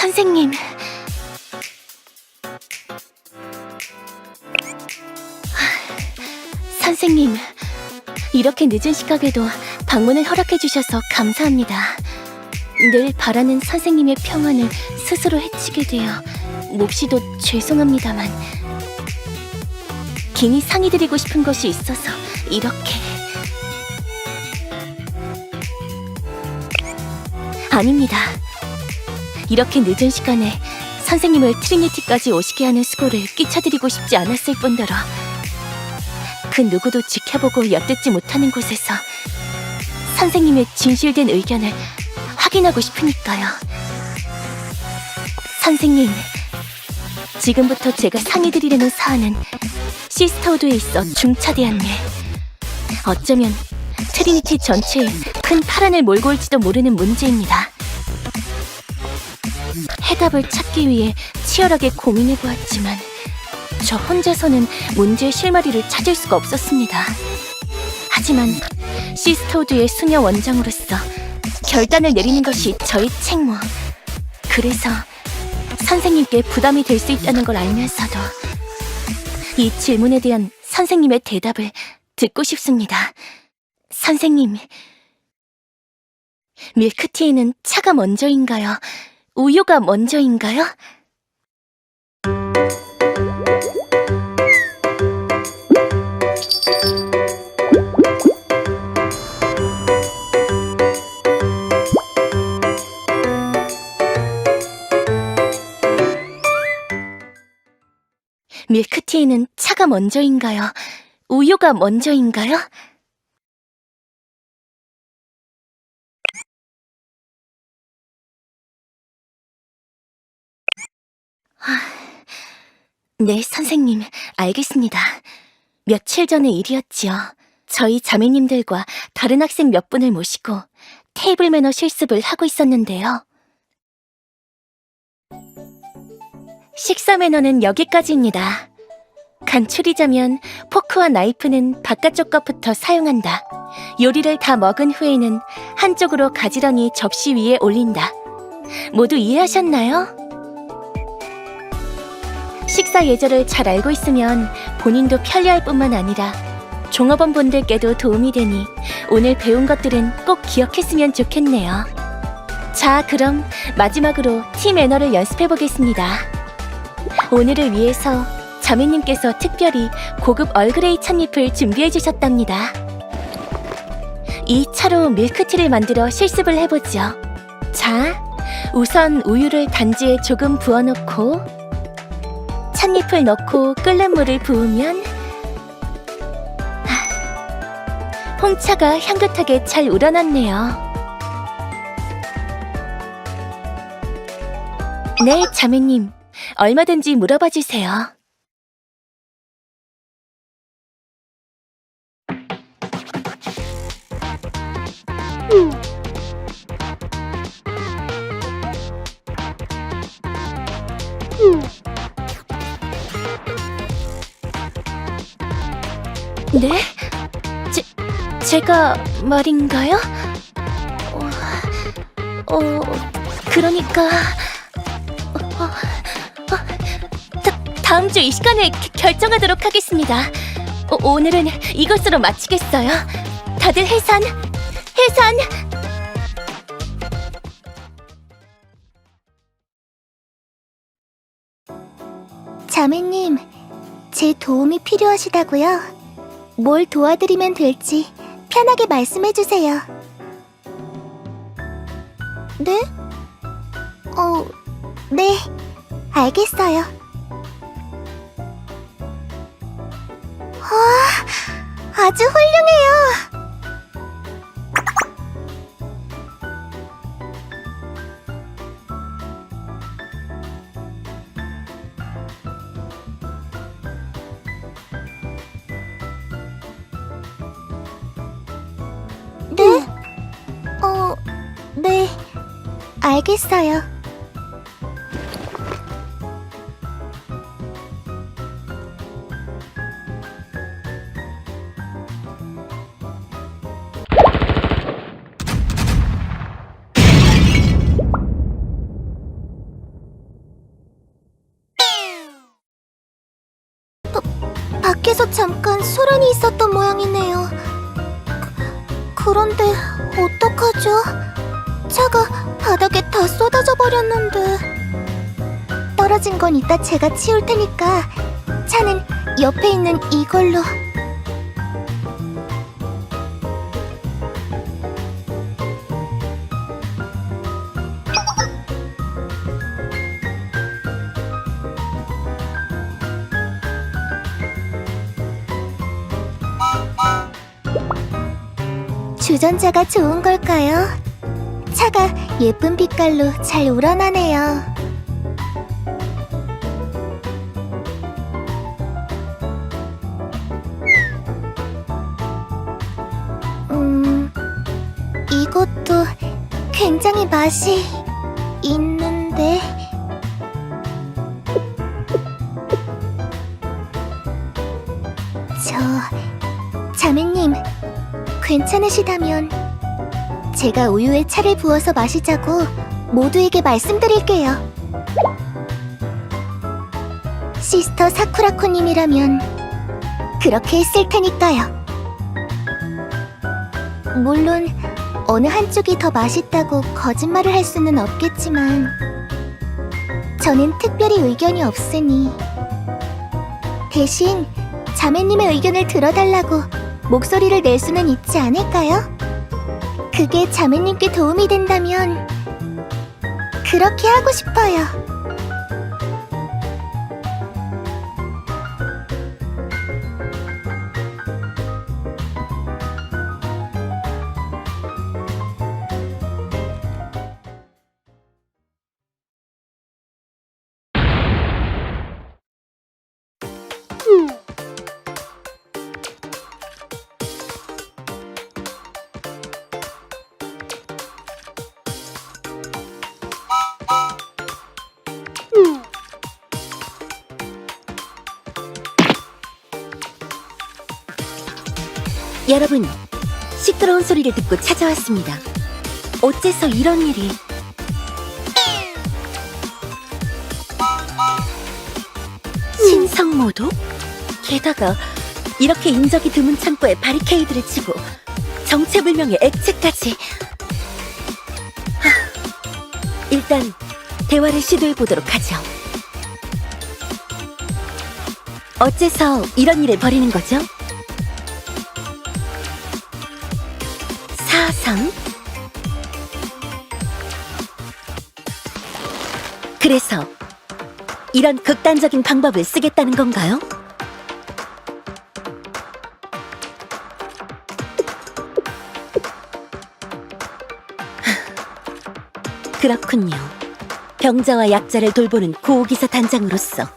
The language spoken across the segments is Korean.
선생님. 선생님, 이렇게 늦은 시각에도 방문을 허락해 주셔서 감사합니다. 늘 바라는 선생님의 평안을 스스로 해치게 되어 몹시도 죄송합니다만 긴히 상의드리고 싶은 것이 있어서 이렇게 아닙니다. 이렇게 늦은 시간에 선생님을 트리니티까지 오시게 하는 수고를 끼쳐드리고 싶지 않았을 뿐더러 그 누구도 지켜보고 엿듣지 못하는 곳에서 선생님의 진실된 의견을 확인하고 싶으니까요. 선생님, 지금부터 제가 상의드리려는 사안은 시스터우드에 있어 중차대한 일. 어쩌면 트리니티 전체에 큰 파란을 몰고 올지도 모르는 문제입니다. 해답을 찾기 위해 치열하게 고민해 보았지만 저 혼자서는 문제의 실마리를 찾을 수가 없었습니다. 하지만 시스터우드의 수녀 원장으로서 결단을 내리는 것이 저희 책무. 그래서 선생님께 부담이 될 수 있다는 걸 알면서도 이 질문에 대한 선생님의 대답을 듣고 싶습니다. 선생님, 밀크티에는 차가 먼저인가요? 우유가 먼저인가요? 밀크티에는 차가 먼저인가요? 우유가 먼저인가요? 네, 선생님, 알겠습니다. 며칠 전의 일이었지요. 저희 자매님들과 다른 학생 몇 분을 모시고 테이블 매너 실습을 하고 있었는데요. 식사 매너는 여기까지입니다. 간추리자면 포크와 나이프는 바깥쪽 것부터 사용한다. 요리를 다 먹은 후에는 한쪽으로 가지런히 접시 위에 올린다. 모두 이해하셨나요? 식사 예절을 잘 알고 있으면 본인도 편리할 뿐만 아니라 종업원 분들께도 도움이 되니 오늘 배운 것들은 꼭 기억했으면 좋겠네요. 자, 그럼 마지막으로 팀 매너를 연습해 보겠습니다. 오늘을 위해서 자매님께서 특별히 고급 얼그레이 찻잎을 준비해 주셨답니다. 이 차로 밀크티를 만들어 실습을 해보죠. 자, 우선 우유를 단지에 조금 부어놓고 찻 잎을 넣고 끓는 물을 부으면 하, 홍차가 향긋하게 잘 우러났네요. 네, 자매님. 얼마든지 물어봐 주세요. 네? 제, 제가 말인가요? 어, 어 그러니까... 어, 어, 다, 다음 주 이 시간에 겨- 결정하도록 하겠습니다. 어, 오늘은 이것으로 마치겠어요. 다들 해산, 해산! 자매님, 제 도움이 필요하시다고요? 뭘 도와드리면 될지 편하게 말씀해 주세요. 네? 어, 네, 알겠어요. 와, 아주 훌륭해요. 알겠어요. 밖에서 잠깐 소란이 있었던 모양이네요. 그, 그런데 어떡하죠? 차가 바닥에 다 쏟아져 버렸는데. 떨어진 건 이따 제가 치울 테니까 차는 옆에 있는 이걸로. 주전자가 좋은 걸까요? 차가 예쁜 빛깔로 잘 우러나네요. 음, 이것도 굉장히 맛이 있는데. 저, 자매님, 괜찮으시다면 제가 우유에 차를 부어서 마시자고 모두에게 말씀드릴게요. 시스터 사쿠라코님이라면 그렇게 했을 테니까요. 물론 어느 한쪽이 더 맛있다고 거짓말을 할 수는 없겠지만 저는 특별히 의견이 없으니 대신 자매님의 의견을 들어달라고 목소리를 낼 수는 있지 않을까요? 그게 자매님께 도움이 된다면 그렇게 하고 싶어요. 여러분, 시끄러운 소리를 듣고 찾아왔습니다. 어째서 이런 일이? 신성모도? 게다가 이렇게 인적이 드문 창고에 바리케이드를 치고 정체불명의 액체까지. 하, 일단 대화를 시도해 보도록 하죠. 어째서 이런 일을 벌이는 거죠? 사상? 그래서 이런 극단적인 방법을 쓰겠다는 건가요? 하, 그렇군요. 병자와 약자를 돌보는 구호기사 단장으로서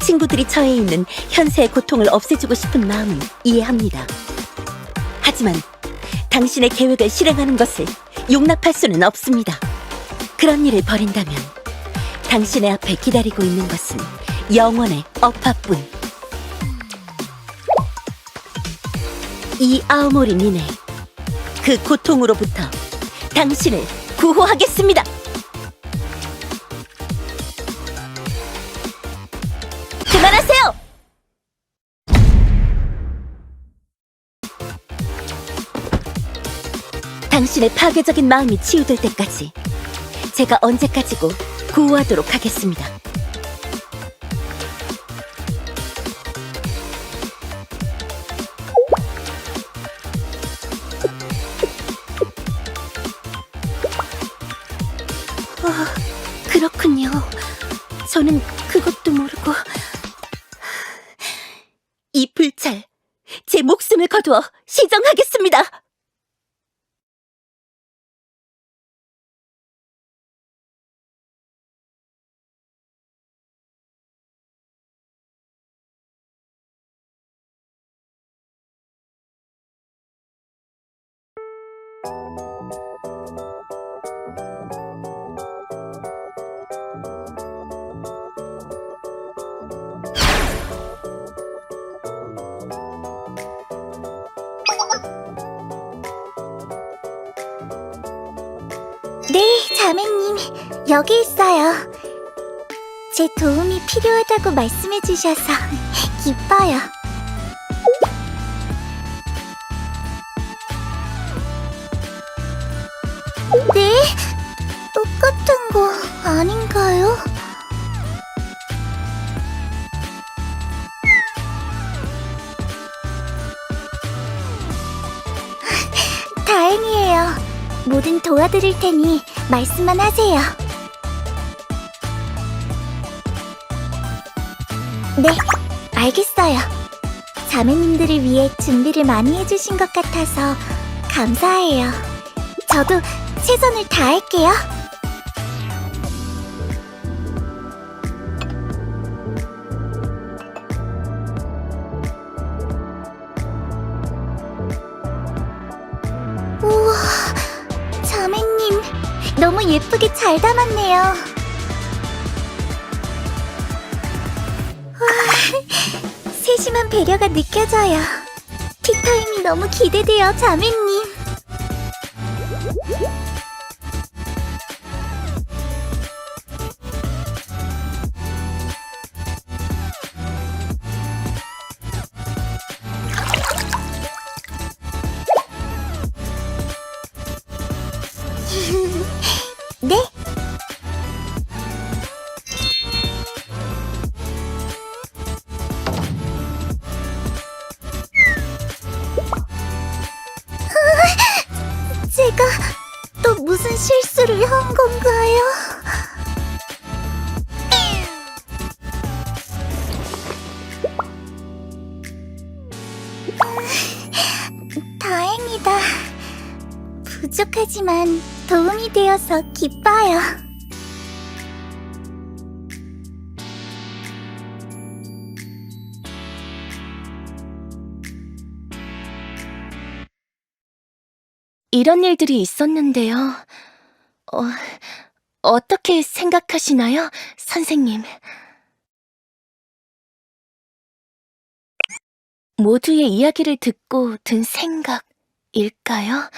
친구들이 처해 있는 현세의 고통을 없애주고 싶은 마음은 이해합니다. 하지만 당신의 계획을 실행하는 것을 용납할 수는 없습니다. 그런 일을 벌인다면 당신의 앞에 기다리고 있는 것은 영원의 업화뿐. 이 아오모리 니네, 그 고통으로부터 당신을 구호하겠습니다. 당신의 파괴적인 마음이 치유될 때까지 제가 언제까지고 구호하도록 하겠습니다. 네, 자매님, 여기 있어요. 제 도움이 필요하다고 말씀해 주셔서 기뻐요. 뭐든 도와드릴 테니 말씀만 하세요. 네, 알겠어요. 자매님들을 위해 준비를 많이 해주신 것 같아서 감사해요. 저도 최선을 다할게요. 너무 예쁘게 잘 담았네요. 와, 세심한 배려가 느껴져요. 티타임이 너무 기대돼요, 자매님. 부족하지만 도움이 되어서 기뻐요. 이런 일들이 있었는데요. 어, 어떻게 생각하시나요, 선생님? 모두의 이야기를 듣고 든 생각일까요?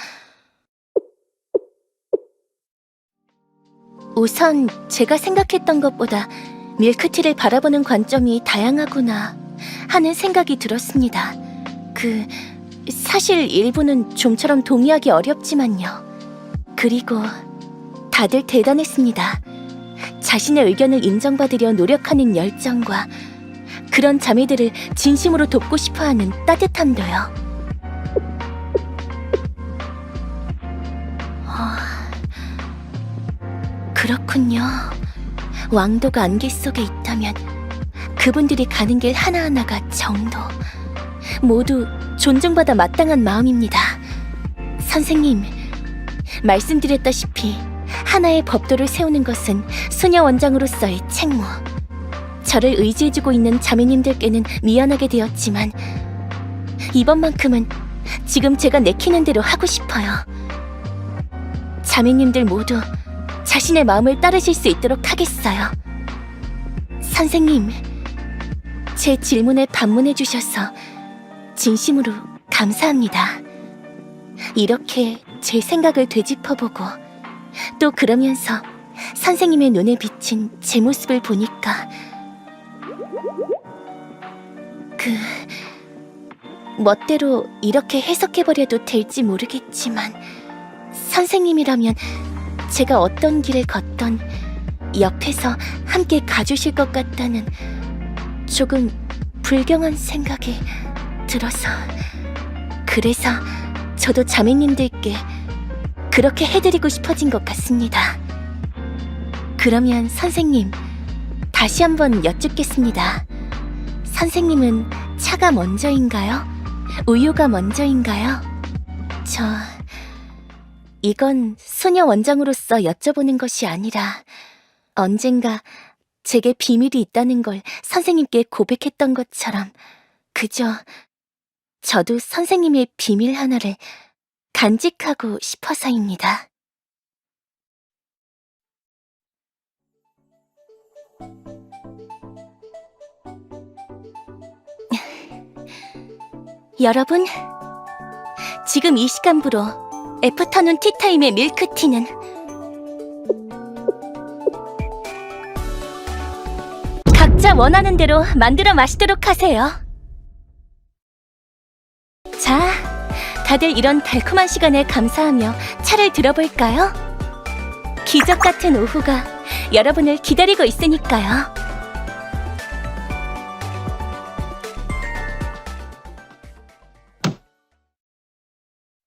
우선 제가 생각했던 것보다 밀크티를 바라보는 관점이 다양하구나 하는 생각이 들었습니다. 그, 사실 일부는 좀처럼 동의하기 어렵지만요. 그리고 다들 대단했습니다. 자신의 의견을 인정받으려 노력하는 열정과 그런 자매들을 진심으로 돕고 싶어 하는 따뜻함도요. 그렇군요. 왕도가 안개 속에 있다면 그분들이 가는 길 하나하나가 정도. 모두 존중받아 마땅한 마음입니다. 선생님, 말씀드렸다시피 하나의 법도를 세우는 것은 소녀 원장으로서의 책무. 저를 의지해주고 있는 자매님들께는 미안하게 되었지만 이번만큼은 지금 제가 내키는 대로 하고 싶어요. 자매님들 모두 자신의 마음을 따르실 수 있도록 하겠어요. 선생님, 제 질문에 반문해 주셔서 진심으로 감사합니다. 이렇게 제 생각을 되짚어보고 또 그러면서 선생님의 눈에 비친 제 모습을 보니까 그 멋대로 이렇게 해석해버려도 될지 모르겠지만 선생님이라면 제가 어떤 길을 걷던 옆에서 함께 가주실 것 같다는 조금 불경한 생각이 들어서 그래서 저도 자매님들께 그렇게 해드리고 싶어진 것 같습니다. 그러면 선생님 다시 한번 여쭙겠습니다. 선생님은 차가 먼저인가요? 우유가 먼저인가요? 저 이건 소녀 원장으로서 여쭤보는 것이 아니라 언젠가 제게 비밀이 있다는 걸 선생님께 고백했던 것처럼 그저 저도 선생님의 비밀 하나를 간직하고 싶어서입니다. 여러분, 지금 이 시간부로 애프터눈 티타임의 밀크티는 각자 원하는 대로 만들어 마시도록 하세요. 자, 다들 이런 달콤한 시간에 감사하며 차를 들어볼까요? 기적 같은 오후가 여러분을 기다리고 있으니까요.